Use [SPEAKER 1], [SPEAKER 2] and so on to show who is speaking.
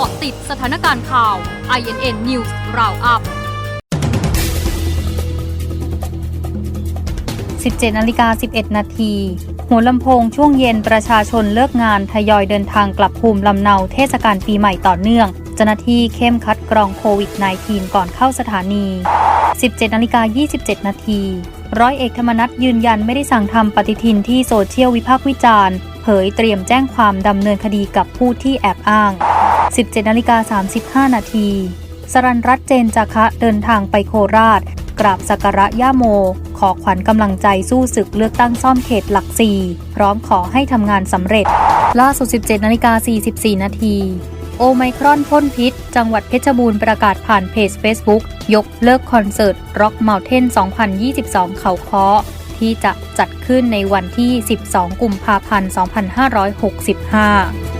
[SPEAKER 1] าะติดสถานการณ์ข่าว INN News Roundup
[SPEAKER 2] 17นาฬิกา11 นาที หัวลำโพงช่วงเย็นประชาชนเลิกงานทยอยเดินทางกลับภูมิลำเนาเทศกาลปีใหม่ต่อเนื่อง เจ้าหน้าที่เข้มคัดกรองโควิด -19 ก่อนเข้าสถานี 17นาฬิกา27 นาทีร้อยเอกธรรมนัฐยืนยันไม่ได้สั่งทำปฏิทินที่โซเชียลวิพากษ์วิจารณ์ เผยเตรียมแจ้งความดำเนินคดีกับผู้ที่แอบอ้าง 17นาฬิกา35 นาที สรันรัตเจนจาคะเดินทางไปโคราช กราบสักการะย่าโม ขอขวัญกำลังใจสู้ศึกเลือกตั้งซ่อมเขตหลักสี่พร้อมขอให้ทำงานสำเร็จ ล่าสุด 17นาฬิกา44 นาทีโอไมครอนพ่นพิษ จังหวัดเพชรบูรณ์ประกาศผ่านเพจ Facebook ยกเลิกคอนเสิร์ต Rock Mountain 2022 เขาค้อที่จะจัดขึ้นในวันที่ 12 กุมภาพันธ์ 2565